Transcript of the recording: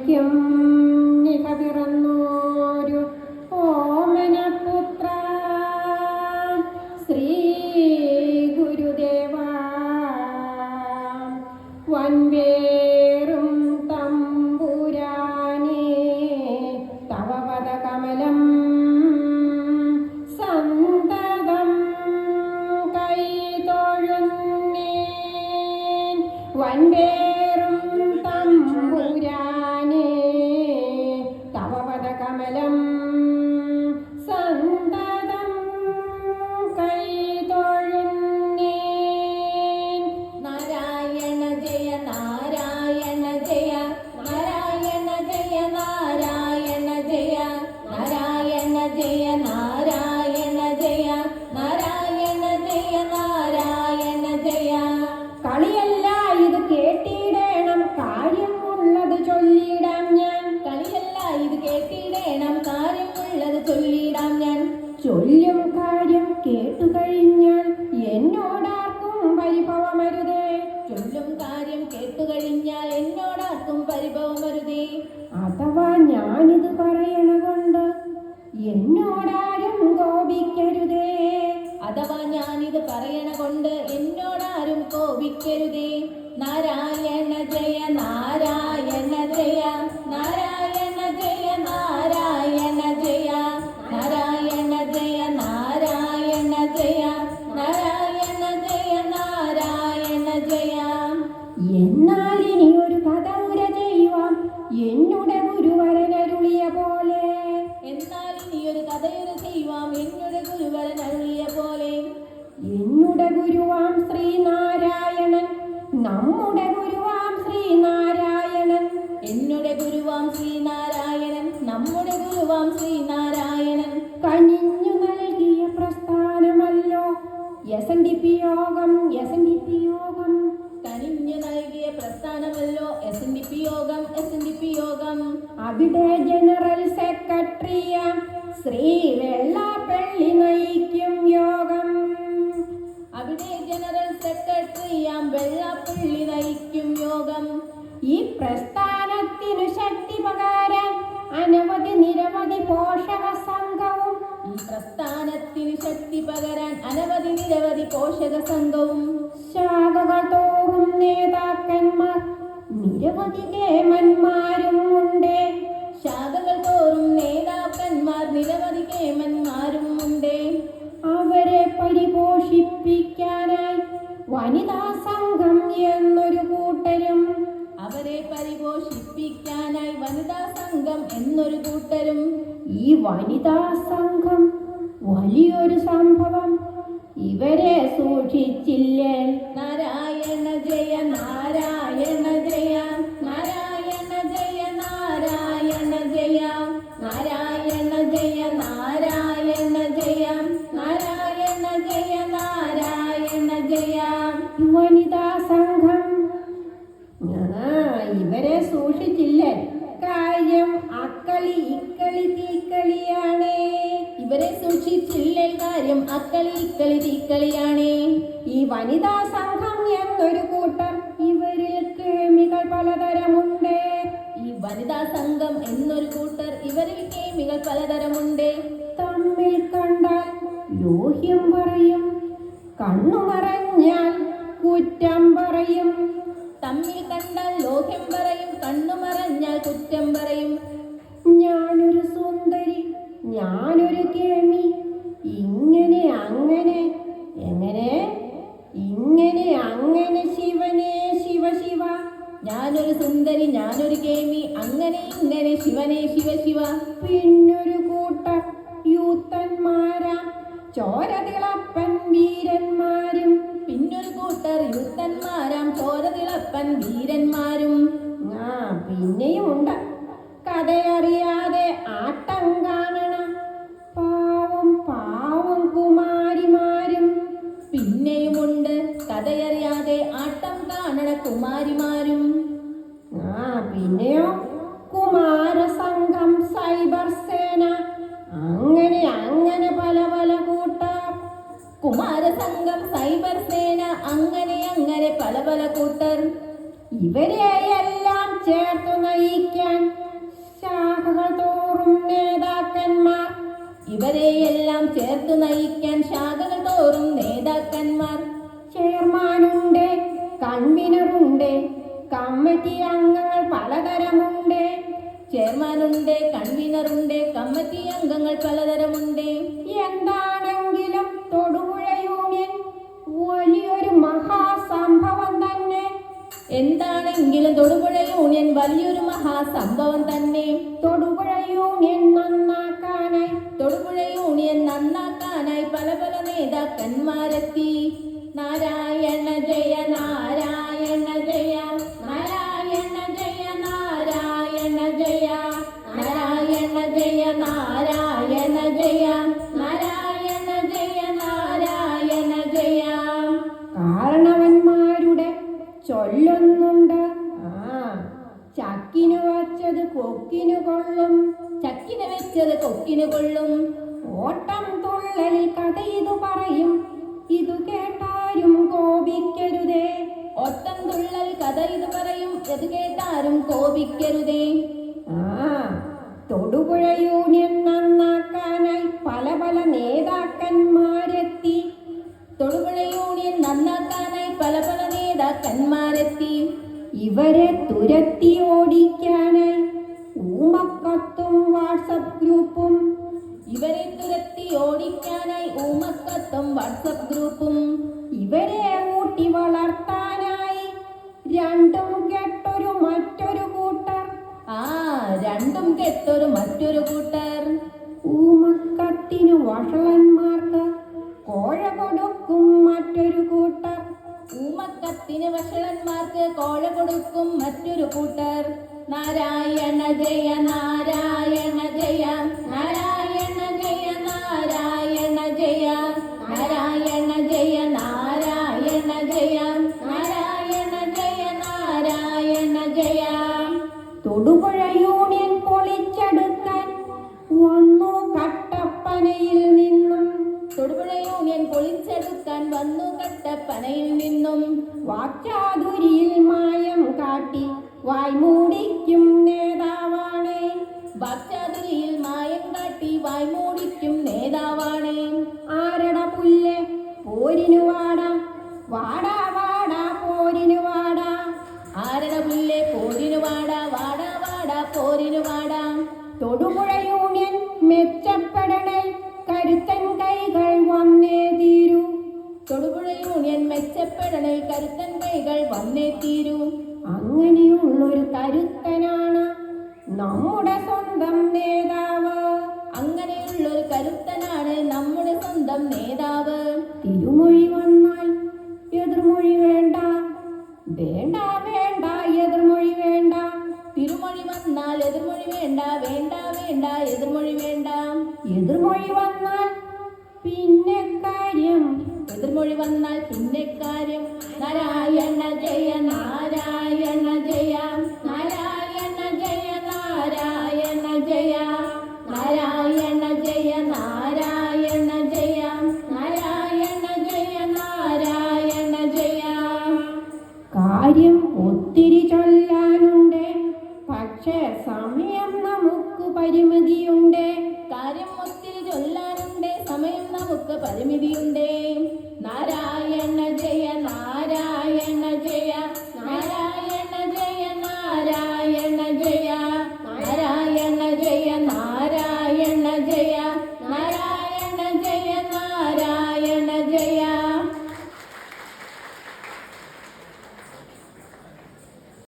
വയ്ക്കും പരിഭവമരുതേ ചൊല്ലും കാര്യം കേട്ടു കഴിഞ്ഞാൽ എന്നോടാർക്കും പരിഭവമരുതേ അഥവാ ഞാനിത് പറയണ കൊണ്ട് എന്നോടാരും കോപിക്കരുതേ. അഥവാ ഞാനിത് പറയണ കൊണ്ട് എന്നോടാരും കോപിക്കരുതേ. നാരായണ ജയ നാരായണ ജയ നാരായണ ഗുരുവാം ശ്രീനാരായണൻ കനിഞ്ഞു നൽകിയ പ്രസ്ഥാനമല്ലോ. എസ് എൻ ഡി പി യോഗം എസ് എൻ ഡി പി യോഗം. കനിഞ്ഞു നൽകിയ പ്രസ്ഥാനമല്ലോ എസ് എൻ ഡി പി യോഗം എസ് എൻ ഡി പി യോഗം. അവിടെ ജനറൽ സെക്രട്ടറിയ ശ്രീ വെള്ളാപ്പള്ളി നയിക്കും യോഗം. അവിടെ ജനറൽ സെക്രട്ടറിയാം വെള്ളാപ്പള്ളി നയിക്കും യോഗം. ഈ പ്രസ്ഥാനത്തിനു ശക്തി പകരാൻ അനവധി നിരവധി പോഷക സംഘവും ഈ പ്രസ്ഥാനത്തിന് ശക്തി പകരാൻ അനവധി നിരവധി പോഷക സംഘവും ശാഖകൾ തോറും നേതാക്കന്മാർ നിരവധി കേമന്മാരും ഉണ്ട്. ശാഖകൾ തോറും നേതാക്കന്മാർ നിരവധി കേമന്മാരും ഉണ്ട്. അവരെ പരിപോഷിപ്പിക്കാനായി വനിതാ വനിതാ സംഘം വലിയൊരു സംഭവം. ഇവരെ സൂക്ഷിച്ചില്ലേ? നാരായണ ജയ നാരായണ ജയ നാരായണ ജയ നാരായണ ജയ നാരായണ ജയ നാരായണ ജയ നാരായണ ജയ നാരായണ ജയ. വനിതാ സംഘം ഇവരെ സൂക്ഷിച്ചില്ലേ? കാര്യം അക്കളി ഇക്കളി തീക്കളിയാണേ ഇവരെ സൂക്ഷിച്ചില്ലേ കാര്യം അക്കളി ഇക്കളി തീക്കളിയാണേ. ഈ വനിതാ സംഘം എന്നൊരു കൂട്ടം ഇവരിൽ കേമികൾ പലതരമുണ്ട്. ഈ വനിതാ സംഘം എന്നൊരു കൂട്ടർ ഇവരിൽ കേമികൾ പലതരമുണ്ട്. തമ്മിൽ കണ്ടാൽ ലോഹ്യം പറയും കണ്ണു മറഞ്ഞാൽ കുറ്റം പറയും. തമ്മിൽ കണ്ടാൽ ലോഹ്യം പറയും കണ്ണു മറഞ്ഞാൽ കുറ്റം പറയും. ചോരതിളപ്പൻ വീരന്മാരും പിന്നൊരു കൂട്ടർ യുദ്ധന്മാരാം ചോരതിളപ്പൻ വീരന്മാരും. ആ പിന്നെയും ഉണ്ട് കഥയറിയാതെ ആട്ടം കാണണ പാവം പാവം കുമാരിമാരും. പിന്നെയുമുണ്ട് കഥയറിയാതെ ആട്ടം കാണണ കുമാരിമാരും കൂട്ടർ ഇവരെയെല്ലാം ചേർത്തു നയിക്കാൻ ശാഖകൾ തോറും നേതാക്കന്മാർ. ഇവരെയെല്ലാം ചേർത്തു നയിക്കാൻ ശാഖകൾ തോറും നേതാക്കന്മാർ. ചെയർമാനുണ്ട് കൺവീനറുണ്ട് കമ്മിറ്റി അംഗങ്ങൾ പലതരമുണ്ട്. ചെയർമാനുണ്ട് കൺവീനറുണ്ട് കമ്മിറ്റി അംഗങ്ങൾ പലതരമുണ്ട്. എന്താണെങ്കിലും തൊടുപുഴ യൂണിയൻ വലിയൊരു എന്താണെങ്കിലും തൊടുപുഴ യൂണിയൻ വലിയൊരു മഹാസംഭവം തന്നെ. തൊടുപുഴ യൂണിയൻ നന്നാക്കാനായി തൊടുപുഴ യൂണിയൻ നന്നാക്കാനായി പല പല നേതാക്കന്മാരെത്തി. നാരായണ ജയ നാരായണ ചക്കിന് തൊട്ടിനു കൊള്ളും ഓട്ടം തുള്ളലിൽ കഥ ഇതു പറയും. ഇതു കേട്ടാരും കോപിക്കരുതേ. ഓട്ടം തുള്ളൽ കഥ ഇതു പറയും. ഇത് കേട്ടാരും കോപിക്കരുതേ. ആ തൊടുപുഴ യൂണിയൻ നന്നാക്കാനായി പല പല നേതാക്കന്മാരെത്തി. തൊടുപുഴ യൂണിയൻ നന്നാക്കാനായി പല പല നേതാക്കന്മാരെത്തി. ഇവരെ തുരത്തി ഓടിക്കാനായി ഊമക്കത്തും വാട്സപ്പ് ഗ്രൂപ്പും ഇവരെ ഊട്ടി വളർത്താനായി രണ്ടും കെട്ടൊരു മറ്റൊരു കൂട്ടർ. ആ രണ്ടും കെട്ടൊരു മറ്റൊരു കൂട്ടർ. ഊമക്കത്തിനു വഷളന്മാർക്ക് കോഴ കൊടുക്കും മറ്റൊരു കൂട്ടർ. ഊമക്കത്തിന് വഷളന്മാർക്ക് കോഴ കൊടുക്കും മറ്റൊരു കൂട്ടർ. നാരായണ ജയ നാരായണ ജയ നാരായണ ജയ നാരായണ തൊടുപുഴ യൂണിയൻ പൊളിച്ചെടുക്കാൻ വന്നു കട്ടപ്പനയിൽ നിന്നും. തൊടുപുഴ യൂണിയൻ പൊളിച്ചെടുക്കാൻ വന്നു കട്ടപ്പനയിൽ നിന്നും. വാക്ചാതുരിയിൽ മായം കാട്ടി വായ്മൂടിക്കും തൊടുപുഴ യൂണിയൻ മെച്ചപ്പെടണേ കരുത്തൻ കൈകൾ വന്നേ തീരൂ. തൊടുപുഴ യൂണിയൻ മെച്ചപ്പെടണേ കരുത്തൻ കൈകൾ വന്നേ തീരൂ. അങ്ങനെയുള്ളൊരു കരുത്തനാണ് നമ്മുടെ സ്വന്തം നേതാവ്. അങ്ങനെയുള്ളൊരു കരുത്തനാണ് നമ്മുടെ സ്വന്തം നേതാവ്. തിരുമൊഴി വന്നാൽ എതിർമൊഴി വേണ്ട വേണ്ട വേണ്ട എതിർമൊഴി വേണ്ട വേണ്ട വേണ്ട എതിർമൊഴി വേണ്ട. എതിർമൊഴി വന്നാൽ പിന്നെ കാര്യം. എതിർമൊഴി വന്നാൽ പിന്നെ കാര്യം. നാരായണ ജയ നാരായണ ജയ.